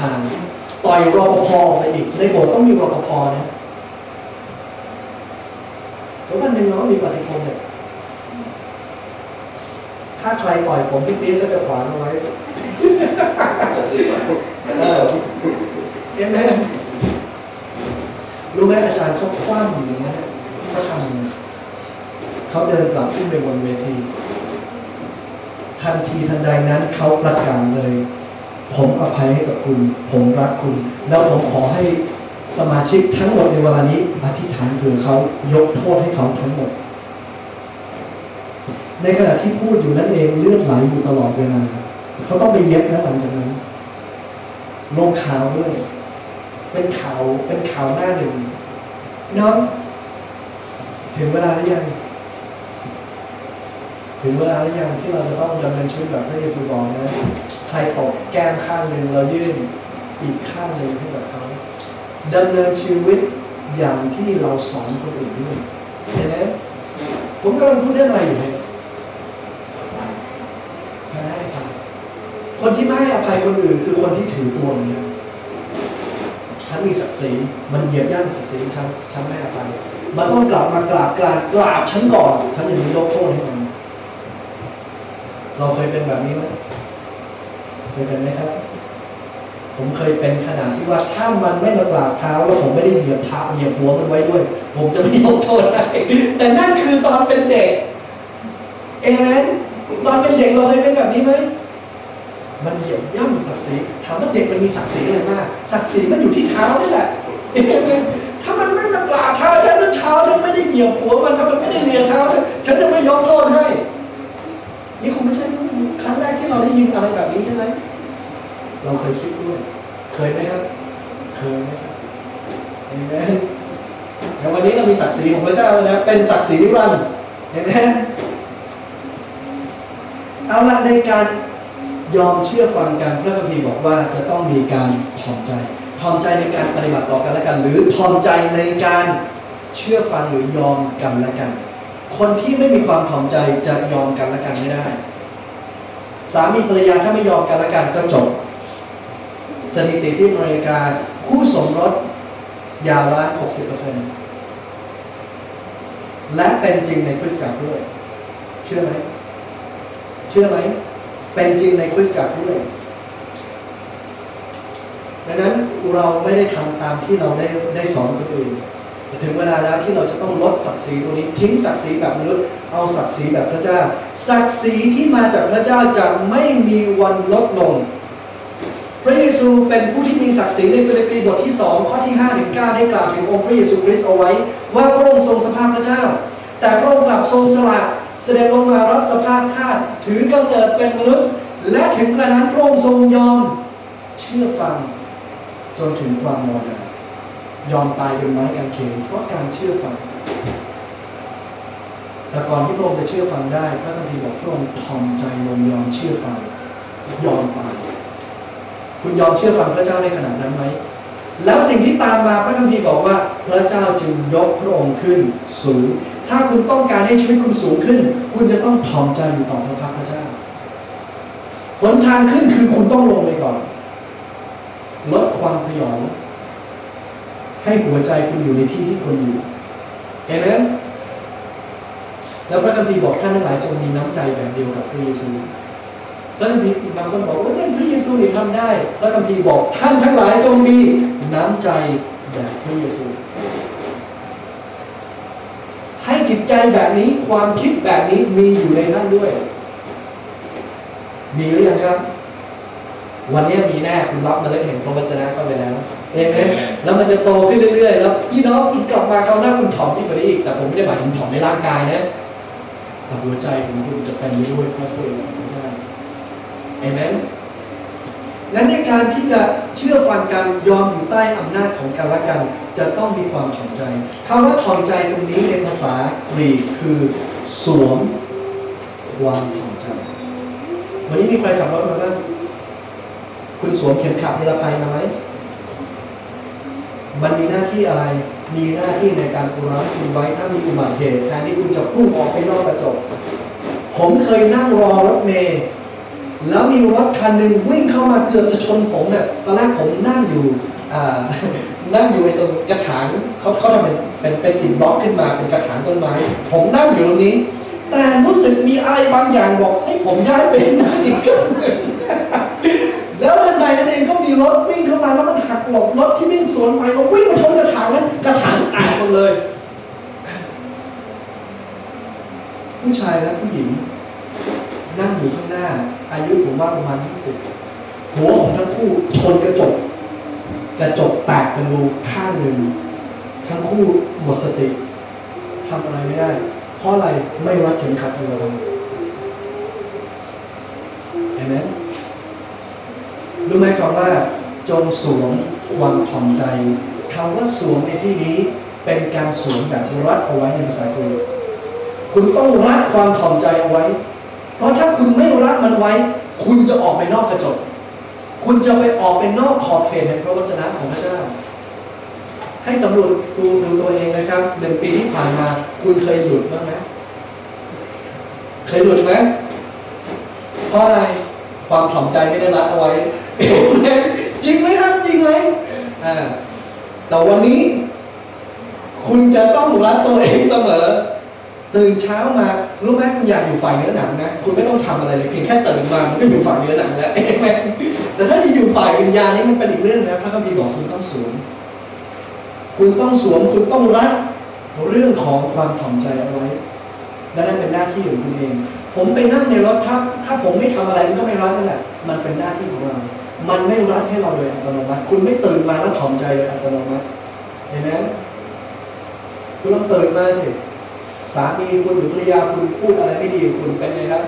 ทางต่อยรปภไปอีกในโบสถ์ต้องมีรปภนะแล้ววันหนึ่งเราก็มีปฏิคมเนี่ยถ้าใครต่อยผมพี่เปี๊ยกก็จะขวางเอาไว้เห็นไหมรู้ไหมอาจารย์เขาคว้ำอยู่อย่างนั้เขาทำเขาเดินกลับขึ้นไปบนเวที ทันทีทันใดนั้นเขาประกาศเลย ผมอภัยให้กับคุณ ผมรักคุณ แล้วผมขอให้สมาชิกทั้งหมดในเวลานี้อธิษฐานเผื่อเขายกโทษให้เขาทั้งหมด ในขณะที่พูดอยู่นั่นเองเลือดไหลอยู่ตลอดเวลาเขาต้องไปเย็บนะหลังจากนั้นลงข่าวด้วย เป็นข่าวเป็นข่าวหน้าหนึ่งน้องถึงเวลาหรือยังถึงเวลาหรือยังที่เราจะต้องดำเนินชีวิตแบบพระเยซูบอกนะ ใครตกแก้มข้างหนึ่งเรายื่นอีกข้างหนึ่งให้กับเขาดำเนินชีวิตอย่างที่เราสอนคนอื่นด้วยเห็นไหมผมกำลังพูดเรื่องอะไรอยู่เนี่ยไม่ให้อภัยคนที่ไม่ให้อภัยคนอื่นคือคนที่ถือตัวเหมือนกันฉันมีศักดิ์ศรีมันเหยียบย่ำศักดิ์ศรีฉันฉันไม่ให้อภัยมันต้องกลับมากราบกราบกราบฉันก่อน ฉันจะมียกโทษให้มันเราเคยเป็นแบบนี้ไหมเค ยเป็นไหมครับ ผมเคยเป็นขนาดที่ว่าถ้ามันไม่มากราบเท้าแล้วผมไม่ได้เหยียบเท้าเหยียบหัวมันไว้ด้วย ผมจะไม่ยกโทษได้แต่นั่นคือตอนเป็นเด็ก เอเมนตอนเป็นเด็กเราเคยเป็นแบบนี้ไหมมันเหยียบย่ำศักดิ์ศรีถามว่าเด็กมันมีศักดิ์ศรีอะไรมากศักดิ์ศรีมันอยู่ที่เท้านี่แหละถ้ามันไม่มากราบเท้าฉันแล้วเช้าฉันไม่ได้เหยียบหัวมันถ้ามันไม่ได้เลียเท้าฉันฉันจะไม่ยกโทษให้ นี่คงไม่ใช่ครั้งแรกที่ เราได้ยินอะไรแบบนี้ใช่ไหมเราเคยคิดด้วย เคยไหมครับ เคยไหมครับเห็นไหมอย่วันนี้เรามีศักดิ์ศรีของพระเจ้าแล้วนะเป็นศักดิ์ศรีนิรันดร์เห็นไหมเอาละในการยอมเชื่อฟังกันพระคัมภีร์บอกว่าจะต้องมีการถ่อมใจถ่อมใจในการปฏิบัติต่อกันและกัน หรือถ่อมใจในการเชื่อฟังหรือยอมกันและกัน คนที่ไม่มีความถ่อมใจจะยอมกันและกันไม่ได้ สามีภรรยาถ้าไม่ยอมกันละกันก็จบ สถิติที่อเมริกาคู่สมรสยาวละ60%และเป็นจริงในคริสตจักรด้วย เชื่อไหม เชื่อไหม เป็นจริงในคริสตจักรด้วยดังนั้นเราไม่ได้ทำตามที่เราได้ได้สอนคนอื่น ถึงเวลาแล้วที่เราจะต้องลดศักดิ์ศรีตัวนี้ทิ้งศักดิ์ศรีแบบมนุษย์เอาศักดิ์ศรีแบบพระเจ้า ศักดิ์ศรีที่มาจากพระเจ้าจะไม่มีวันลดลง พระเยซูเป็นผู้ที่มีศักดิ์ศรีในฟิลิปปีบทที่ 2 ข้อที่5ถึง9ได้กล่าวถึงองค์พระเยซูคริสต์เอาไว้ ว่าพระองค์ทรงสภาพพระเจ้า แต่พระองค์กลับทรงสละแสดงลงมารับสภาพธาตุถือกำเนิดเป็นมนุษย์ และถึงกระนั้นพระองค์ทรงยอมเชื่อฟังจนถึงความมรณะ ยอมตายบนไม้กางเขนเพราะการเชื่อฟัง แต่ก่อนที่พระองค์จะเชื่อฟังได้ พระคัมภีร์บอกพระองค์ทอมใจลงยอมเชื่อฟัง ยอมตายคุณยอมเชื่อฟังพระเจ้าในขนาดนั้นไหม แล้วสิ่งที่ตามมาพระคัมภีร์บอกว่า พระเจ้าจึงยกพระองค์ขึ้นสูง ถ้าคุณต้องการให้ชีวิตคุณสูงขึ้น คุณจะต้องทอมใจอยู่ต่อพระพักพระเจ้าหนทางขึ้นคือคุณต้องลงไปก่อนลดความพยอง ให้หัวใจคุณอยู่ในที่ที่คุณอยู่เห็นไหมแล้วพระคัมภีร์บอกท่านทั้งหลายจงมีน้ำใจแบบเดียวกับพระเยซูพระคัมภีร์บางคนบอกว่าเนี่ยพระเยซูนี่ทำได้พระคัมภีร์บอกท่านทั้งหลายจงมีน้ำใจแบบพระเยซู ให้จิตใจแบบนี้ความคิดแบบนี้มีอยู่ในท่านด้วย มีหรือยังครับ วันนี้มีแน่คุณรับเมล็ดแห่งพระวจนะเข้าไปแล้ว เอเมนแล้วมันจะโตขึ้นเรื่อยๆ แล้วพี่น้องคุณกลับมาคราวหน้าคุณถ่อมยิ่งกว่านี้อีก แต่ผมไม่ได้หมายถึงถ่อมในร่างกายนะแต่หัวใจของคุณจะเป็นไปด้วยพระสุรของพระเจ้าเอเมนงั้นในการที่จะเชื่อฟังกันยอมอยู่ใต้อำนาจของกันและกัน จะต้องมีความถ่อมใจคำว่าถ่อมใจตรงนี้ในภาษากรีกคือ สวมความถ่อมใจ วันนี้มีใครขับรถมาบ้างคุณสวมเข็มขัดนิรภัยมาไหม มันมีหน้าที่อะไร มีหน้าที่ในการกุรั้งคุณไว้ถ้ามีอุบัติเหตุแทนที่คุณจะพุ่งออกไปนอกกระจก ผมเคยนั่งรอรถเมย์แล้วมีรถคันหนึ่งวิ่งเข้ามาเกือบจะชนผมเนี่ยตอนแรกผมนั่งอยู่อ่านั่งอยู่ในตรงกระถางเขาเขาทำเป็นเป็นเป็นอิฐบล็อกขึ้นมาเป็นกระถางต้นไม้ ผมนั่งอยู่ตรงนี้ แต่รู้สึกมีอะไรบางอย่างบอกให้ผมย้ายไปนั่งอีกครึ่ง นั้นเองก็มีรถวิ่งเข้ามาแล้วมันหักหลบรถที่วิ่งสวนไปก็วิ่งมาชนกระถางนั้นกระถางแตกหมดเลย ผู้ชายและผู้หญิง นั่งอยู่ข้างหน้า อายุผมว่าประมาณ20หัวของทั้งคู่ชนกระจก กระจกแตกเป็นรูข้างหนึ่งทั้งคู่หมดสติทำอะไรไม่ได้ เพราะอะไรไม่รัดเข็มขัดนิรภัยเห็นไหม รู้ไหมคำว่าจงสวมความถ่อมใจคำว่าสวมในที่นี้เป็นการสวมแบบรัดเอาไว้ในภาษากรีกคุณต้องรัดความถ่อมใจเอาไว้ เพราะถ้าคุณไม่รัดมันไว้ คุณจะออกไปนอกกระจก คุณจะไปออกไปนอกขอบเขตแห่งพระวจนะของพระเจ้า ให้สำรวจดูดูตัวเองนะครับหนึ่งปีที่ผ่านมา คุณเคยหลุดบ้างไหมเคยหลุดไหมเพราะอะไรความถ่อมใจไม่ได้รัดเอาไว้ จริงไหมครับจริงไหมอ่าแต่วันนี้ คุณจะต้องรัดตัวเองเสมอ ตื่นเช้ามารู้ไหมคุณอยากอยู่ฝ่ายเนื้อหนังนะคุณไม่ต้องทำอะไรเลยเพียงแค่ตื่นมามันก็อยู่ฝ่ายเนื้อหนังแล้วเองไหมแต่ถ้าจะอยู่ฝ่ายวิญญาณนี่มันเป็นอีกเรื่องนะพระคัมภีร์บอกคุณต้องสวมคุณต้องสวมคุณต้องรัดเรื่องของความถ่อมใจเอาไว้และนั่นเป็นหน้าที่ของคุณเอง ผมไปนั่งในรถถ้าถ้าผมไม่ทำอะไรมันก็ไม่รัดนั่นแหละ มันเป็นหน้าที่ของเรา มันไม่รัดให้เราโดยอัตโนมัติ คุณไม่ตื่นมาแล้วถ่อมใจโดยอัตโนมัติ เห็นไหมคุณต้องตื่นมาสิ สามีคุณหรือภรรยาคุณพูดอะไรไม่ดีกับคุณเป็นไงครับ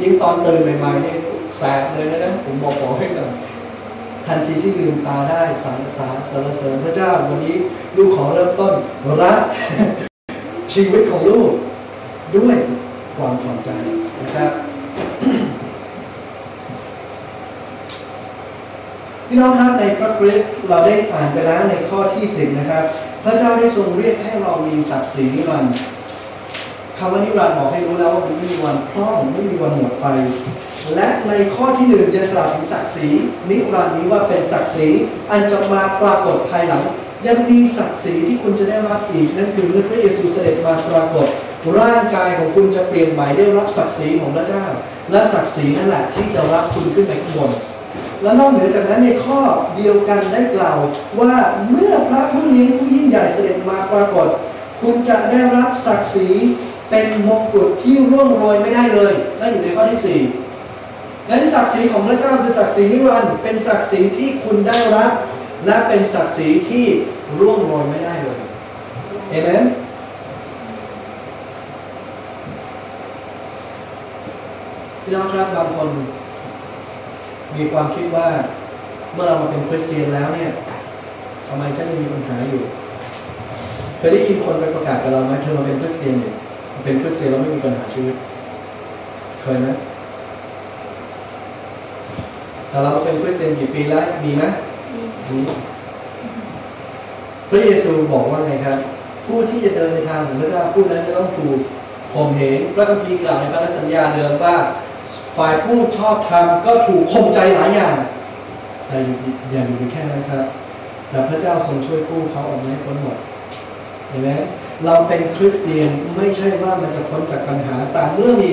ยิ่งตอนตื่นใหม่ๆเนี่ยแสบเลยนะนะผมบอกขอให้หน่อยทันทีที่ลืมตาได้สรรสารสรรเสริญพระเจ้าวันนี้ลูกขอเริ่มต้นรักชีวิตของลูกด้วยความถ่อมใจนะครับ พี่น้องครับในพระคริสต์เราได้อ่านไปแล้วในข้อที่สิบนะครับ พระเจ้าได้ทรงเรียกให้เรามีศักดิ์ศรีนิรันดร์คำว่านิรันดร์บอกให้รู้แล้วว่ามันไม่มีวันพร่องไม่มีวันหมดไป และในข้อที่หนึ่งยังกล่าวถึงศักดิ์ศรีนิรันดร์นี้ว่าเป็นศักดิ์ศรีอันจะมาปรากฏภายหลัง ยังมีศักดิ์ศรีที่คุณจะได้รับอีกนั่นคือเมื่อพระเยซูเสด็จมาปรากฏร่างกายของคุณจะเปลี่ยนใหม่ได้รับศักดิ์ศรีของพระเจ้า และศักดิ์ศรีนั่นแหละที่จะรับคุณขึ้นไปข้างบน และนอกเหนือจากนั้นในข้อเดียวกันได้กล่าว ว่าเมื่อพระผู้เลี้ยงผู้ยิ่งใหญ่เสด็จมาปรากฏ คุณจะได้รับศักดิ์ศรีเป็นมงกุฎที่ร่วงโรยไม่ได้เลยนั่นอยู่ในข้อที่สี่งั้นศักดิ์ศรีของพระเจ้าคือศักดิ์ศรีนิรันดร์เป็นศักดิ์ศรีที่คุณได้รับ และเป็นศักดิ์ศรีที่ร่วงโรยไม่ได้เลยเอเมนพี่น้องครับบางคน มีความคิดว่าเมื่อเรามาเป็นคริสเตียนแล้วเนี่ยทำไมฉันยังมีปัญหาอยู่ เคยได้ยินคนไปประกาศกับเราไหมเธอมาเป็นคริสเตียนเนี่ยเป็นคริสเตียนแล้วไม่มีปัญหาชีวิต เคยไหมแต่เราเป็นคริสเตียนกี่ปีแล้วมีไหมมีพระเยซูบอกว่าไงครับ ผู้ที่จะเดินในทางของพระเจ้าผู้นั้นจะต้องถูกข่มเหงพระคัมภีร์กล่าวในพันธสัญญาเดิมว่า ฝ่ายผู้ชอบธรรมก็ถูกข่มใจหลายอย่างแต่อย่างอยู่แค่นั้นครับแต่พระเจ้าทรงช่วยกู้เขาออกมาให้พ้นหมดเห็นไหมเราเป็นคริสเตียนไม่ใช่ว่ามันจะพ้นจากปัญหาแต่เมื่อมี